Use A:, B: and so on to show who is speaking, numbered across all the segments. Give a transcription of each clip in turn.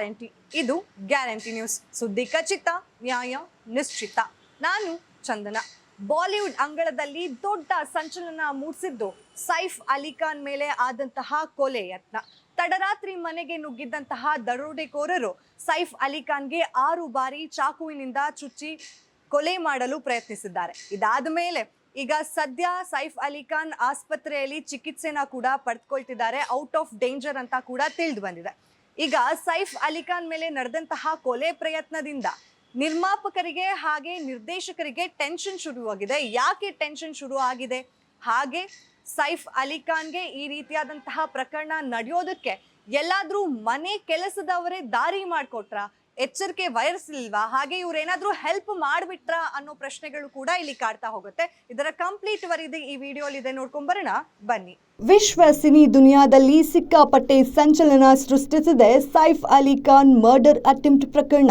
A: Guarantee. ಇದು guarantee news. ಸುದ್ದಿ ಖಚಿತ, ನ್ಯಾಯ ನಿಶ್ಚಿತ. ನಾನು ಚಂದನ. ಬಾಲಿವುಡ್ ಅಂಗಳದಲ್ಲಿ ದೊಡ್ಡ ಸಂಚಲನ ಮೂಡಿಸಿದ್ದು ಸೈಫ್ ಅಲಿ ಖಾನ್ ಮೇಲೆ ಆದಂತಹ ಕೊಲೆ ಯತ್ನ. ತಡರಾತ್ರಿ ಮನೆಗೆ ನುಗ್ಗಿದ್ದಂತಹ ದರೋಡೆಕೋರರು ಸೈಫ್ ಅಲಿ ಖಾನ್ಗೆ ಆರು ಬಾರಿ ಚಾಕುವಿನಿಂದ ಚುಚ್ಚಿ ಕೊಲೆ ಮಾಡಲು ಪ್ರಯತ್ನಿಸಿದ್ದಾರೆ. ಇದಾದ ಮೇಲೆ ಈಗ ಸದ್ಯ ಸೈಫ್ ಅಲಿ ಖಾನ್ ಆಸ್ಪತ್ರೆಯಲ್ಲಿ ಚಿಕಿತ್ಸೆನ ಕೂಡ ಪಡೆದುಕೊಳ್ತಿದ್ದಾರೆ ಔಟ್ ಆಫ್ ಡೇಂಜರ್ ಅಂತ ಕೂಡ ತಿಳಿದು ಬಂದಿದೆ. ಈಗ ಸೈಫ್ ಅಲಿಖಾನ್ ಮೇಲೆ ನಡೆದಂತಹ ಕೊಲೆ ಪ್ರಯತ್ನದಿಂದ ನಿರ್ಮಾಪಕರಿಗೆ ಹಾಗೆ ನಿರ್ದೇಶಕರಿಗೆ ಟೆನ್ಷನ್ ಶುರುವಾಗಿದೆ. ಯಾಕೆ ಟೆನ್ಷನ್ ಶುರು ಆಗಿದೆ ಹಾಗೆ ಸೈಫ್ ಅಲಿಖಾನ್ಗೆ ಈ ರೀತಿಯಾದಂತಹ ಪ್ರಕರಣ ನಡೆಯೋದಕ್ಕೆ ಎಲ್ಲಾದರೂ ಮನೆ ಕೆಲಸದವರೇ ದಾರಿ ಮಾಡಿಕೊಟ್ರ? ಎಚ್ಚರಿಕೆ ವಹಿಸಿಲ್ವಾ ಹಾಗೆ ಇವ್ರೇನಾದ್ರೂ ಹೆಲ್ಪ್ ಮಾಡ್ಬಿಟ್ರ ಅನ್ನೋ ಪ್ರಶ್ನೆಗಳು ಕೂಡ ಇಲ್ಲಿ ಕಾಡ್ತಾ ಹೋಗುತ್ತೆ. ಇದರ ಕಂಪ್ಲೀಟ್ ವರದಿ ಈ ವಿಡಿಯೋಲಿ ಇದೆ ನೋಡ್ಕೊಂಡ್ ಬರೋಣ. ಬನ್ನಿ.
B: ವಿಶ್ವ ಸಿನಿ ದುನಿಯಾದಲ್ಲಿ ಸಿಕ್ಕಾಪಟ್ಟೆ ಸಂಚಲನ ಸೃಷ್ಟಿಸಿದೆ ಸೈಫ್ ಅಲಿ ಖಾನ್ ಮರ್ಡರ್ ಅಟೆಂಪ್ಟ್ ಪ್ರಕರಣ.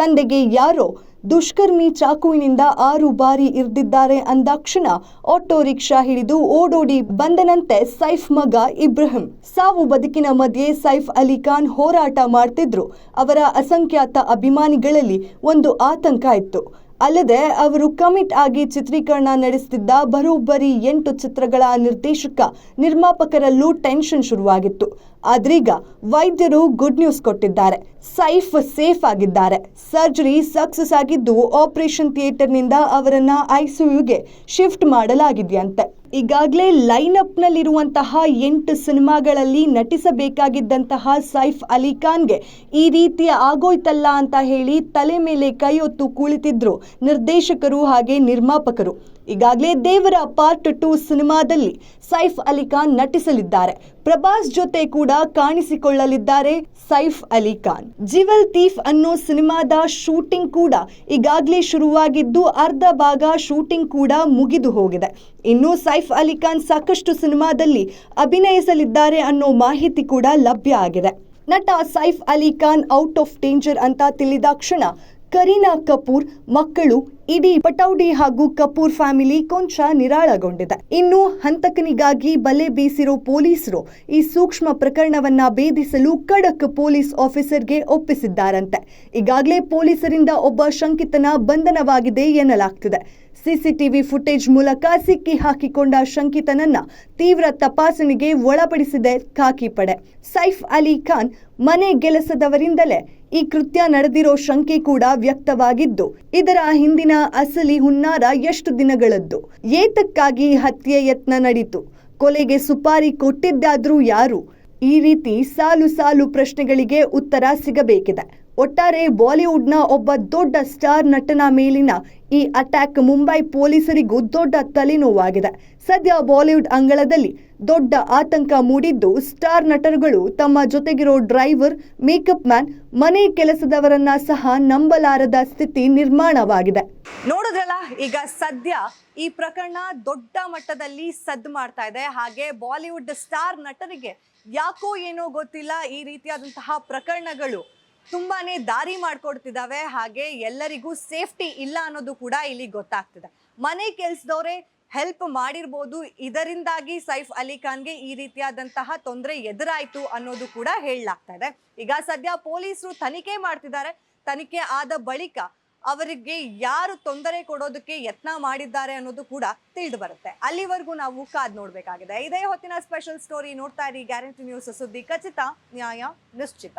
B: ತಂದೆಗೆ ಯಾರೋ ದುಷ್ಕರ್ಮಿ ಚಾಕುವಿನಿಂದ ಆರು ಬಾರಿ ಇರ್ದಿದ್ದಾರೆ ಅಂದಾಕ್ಷಣ ಆಟೋ ರಿಕ್ಷಾ ಹಿಡಿದು ಓಡೋಡಿ ಬಂದನಂತೆ ಸೈಫ್ ಮಗ ಇಬ್ರಾಹಿಂ. ಸಾವು ಬದುಕಿನ ಮಧ್ಯೆ ಸೈಫ್ ಅಲಿ ಖಾನ್ ಹೋರಾಟ ಮಾಡ್ತಿದ್ರು. ಅವರ ಅಸಂಖ್ಯಾತ ಅಭಿಮಾನಿಗಳಲ್ಲಿ ಒಂದು ಆತಂಕ ಇತ್ತು. ಅಲ್ಲದೆ ಅವರು ಕಮಿಟ್ ಆಗಿ ಚಿತ್ರೀಕರಣ ನಡೆಸುತ್ತಿದ್ದ ಬರೋಬ್ಬರಿ ಎಂಟು ಚಿತ್ರಗಳ ನಿರ್ದೇಶಕ ನಿರ್ಮಾಪಕರಲ್ಲೂ ಟೆನ್ಷನ್ ಶುರುವಾಗಿತ್ತು. ಆದ್ರೀಗ ವೈದ್ಯರು ಗುಡ್ ನ್ಯೂಸ್ ಕೊಟ್ಟಿದ್ದಾರೆ. ಸೈಫ್ ಸೇಫ್ ಆಗಿದ್ದಾರೆ. ಸರ್ಜರಿ ಸಕ್ಸಸ್ ಆಗಿದ್ದು ಆಪರೇಷನ್ ಥಿಯೇಟರ್ನಿಂದ ಅವರನ್ನ ಐಸಿಯುಗೆ ಶಿಫ್ಟ್ ಮಾಡಲಾಗಿದೆಯಂತೆ. ಈಗಾಗಲೇ ಲೈನ್ ಅಪ್ನಲ್ಲಿರುವಂತಹ ಎಂಟು ಸಿನಿಮಾಗಳಲ್ಲಿ ನಟಿಸಬೇಕಾಗಿದ್ದಂತಹ ಸೈಫ್ ಅಲಿ ಖಾನ್ಗೆ ಈ ರೀತಿ ಆಗೋಯ್ತಲ್ಲ ಅಂತ ಹೇಳಿ ತಲೆ ಮೇಲೆ ಕೈಯೊತ್ತು ಕುಳಿತಿದ್ರು ನಿರ್ದೇಶಕರು ಹಾಗೆ ನಿರ್ಮಾಪಕರು. ಈಗಾಗಲೇ ದೇವರ ಪಾರ್ಟ್ ಟು ಸಿನಿಮಾದಲ್ಲಿ ಸೈಫ್ ಅಲಿ ಖಾನ್ ನಟಿಸಲಿದ್ದಾರೆ. ಪ್ರಭಾಸ್ ಜೊತೆ ಕೂಡ ಕಾಣಿಸಿಕೊಳ್ಳಲಿದ್ದಾರೆ ಸೈಫ್ ಅಲಿ ಖಾನ್. ಜಿವಲ್ ತೀಫ್ ಅನ್ನೋ ಸಿನಿಮಾದ ಶೂಟಿಂಗ್ ಕೂಡ ಈಗಾಗಲೇ ಶುರುವಾಗಿದ್ದು ಅರ್ಧ ಭಾಗ ಶೂಟಿಂಗ್ ಕೂಡ ಮುಗಿದು ಹೋಗಿದೆ. ಇನ್ನು ಸೈಫ್ ಅಲಿ ಖಾನ್ ಸಾಕಷ್ಟು ಸಿನಿಮಾದಲ್ಲಿ ಅಭಿನಯಿಸಲಿದ್ದಾರೆ ಅನ್ನೋ ಮಾಹಿತಿ ಕೂಡ ಲಭ್ಯ ಆಗಿದೆ. ನಟ Saif Ali Khan out of danger ಅಂತ ತಿಳಿದಾಕ್ಷಣ ಕರೀನಾ ಕಪೂರ್ ಮಕ್ಕಳು ಇಡೀ ಪಟೌಡಿ ಹಾಗೂ ಕಪೂರ್ ಫ್ಯಾಮಿಲಿ ಕೊಂಚ ನಿರಾಳಗೊಂಡಿದೆ. ಇನ್ನು ಹಂತಕನಿಗಾಗಿ ಬಲೆ ಬೀಸಿರೋ ಪೊಲೀಸರು ಈ ಸೂಕ್ಷ್ಮ ಪ್ರಕರಣವನ್ನ ಭೇದಿಸಲು ಖಡಕ್ ಪೊಲೀಸ್ ಆಫೀಸರ್ಗೆ ಒಪ್ಪಿಸಿದ್ದಾರಂತೆ. ಈಗಾಗಲೇ ಪೊಲೀಸರಿಂದ ಒಬ್ಬ ಶಂಕಿತನ ಬಂಧನವಾಗಿದೆ ಎನ್ನಲಾಗ್ತಿದೆ. ಸಿಸಿಟಿವಿ ಫುಟೇಜ್ ಮೂಲಕ ಸಿಕ್ಕಿ ಹಾಕಿಕೊಂಡ ಶಂಕಿತನನ್ನ ತೀವ್ರ ತಪಾಸಣೆಗೆ ಒಳಪಡಿಸಿದೆ ಖಾಕಿ ಪಡೆ. ಸೈಫ್ ಅಲಿ ಖಾನ್ ಮನೆ ಗೆಲಸದವರಿಂದಲೇ ಈ ಕೃತ್ಯ ನಡೆದಿರೋ ಶಂಕೆ ಕೂಡ ವ್ಯಕ್ತವಾಗಿದ್ದು, ಇದರ ಹಿಂದಿನ ಅಸಲಿ ಹುನ್ನಾರ ಎಷ್ಟು ದಿನಗಳದ್ದು? ಏತಕ್ಕಾಗಿ ಹತ್ಯೆ ಯತ್ನ ನಡೀತು? ಕೊಲೆಗೆ ಸುಪಾರಿ ಕೊಟ್ಟಿದ್ದಾದ್ರೂ ಯಾರು? ಈ ರೀತಿ ಸಾಲು ಸಾಲು ಪ್ರಶ್ನೆಗಳಿಗೆ ಉತ್ತರ ಸಿಗಬೇಕಿದೆ. ಒಟ್ಟಾರೆ ಬಾಲಿವುಡ್ನ ಒಬ್ಬ ದೊಡ್ಡ ಸ್ಟಾರ್ ನಟನ ಮೇಲಿನ ಈ ಅಟ್ಯಾಕ್ ಮುಂಬೈ ಪೊಲೀಸರಿಗೂ ದೊಡ್ಡ ತಲೆನೋವಾಗಿದೆ. ಸದ್ಯ ಬಾಲಿವುಡ್ ಅಂಗಳದಲ್ಲಿ ದೊಡ್ಡ ಆತಂಕ ಮೂಡಿದ್ದು ಸ್ಟಾರ್ ನಟರುಗಳು ತಮ್ಮ ಜೊತೆಗಿರೋ ಡ್ರೈವರ್, ಮೇಕಪ್ ಮ್ಯಾನ್, ಮನೆ ಕೆಲಸದವರನ್ನ ಸಹ ನಂಬಲಾರದ ಸ್ಥಿತಿ ನಿರ್ಮಾಣವಾಗಿದೆ.
A: ನೋಡಿದ್ರಲ್ಲ, ಈಗ ಸದ್ಯ ಈ ಪ್ರಕರಣ ದೊಡ್ಡ ಮಟ್ಟದಲ್ಲಿ ಸದ್ದು ಮಾಡ್ತಾ ಇದೆ. ಹಾಗೆ ಬಾಲಿವುಡ್ ಸ್ಟಾರ್ ನಟರಿಗೆ ಯಾಕೋ ಏನೋ ಗೊತ್ತಿಲ್ಲ ಈ ರೀತಿಯಾದಂತಹ ಪ್ರಕರಣಗಳು ತುಂಬಾನೇ ದಾರಿ ಮಾಡ್ಕೊಡ್ತಿದ್ದಾವೆ ಹಾಗೆ ಎಲ್ಲರಿಗೂ ಸೇಫ್ಟಿ ಇಲ್ಲ ಅನ್ನೋದು ಕೂಡ ಇಲ್ಲಿ ಗೊತ್ತಾಗ್ತಿದೆ. ಮನೆ ಕೆಲ್ಸದವ್ರೆ ಹೆಲ್ಪ್ ಮಾಡಿರ್ಬೋದು. ಇದರಿಂದಾಗಿ ಸೈಫ್ ಅಲಿ ಖಾನ್ಗೆ ಈ ರೀತಿಯಾದಂತಹ ತೊಂದರೆ ಎದುರಾಯಿತು ಅನ್ನೋದು ಕೂಡ ಹೇಳಲಾಗ್ತಾ ಇದೆ. ಈಗ ಸದ್ಯ ಪೊಲೀಸರು ತನಿಖೆ ಮಾಡ್ತಿದ್ದಾರೆ. ತನಿಖೆ ಆದ ಬಳಿಕ ಅವರಿಗೆ ಯಾರು ತೊಂದರೆ ಕೊಡೋದಕ್ಕೆ ಯತ್ನ ಮಾಡಿದ್ದಾರೆ ಅನ್ನೋದು ಕೂಡ ತಿಳಿದು ಬರುತ್ತೆ. ಅಲ್ಲಿವರೆಗೂ ನಾವು ಕಾದ್ ನೋಡಬೇಕಾಗಿದೆ. ಇದೇ ಹೊತ್ತಿನ ಸ್ಪೆಷಲ್ ಸ್ಟೋರಿ ನೋಡ್ತಾ ಇರಿ. ಗ್ಯಾರಂಟಿ ನ್ಯೂಸ್ ಸುದ್ದಿ ಖಚಿತ, ನ್ಯಾಯ, ನಿಶ್ಚಿತ.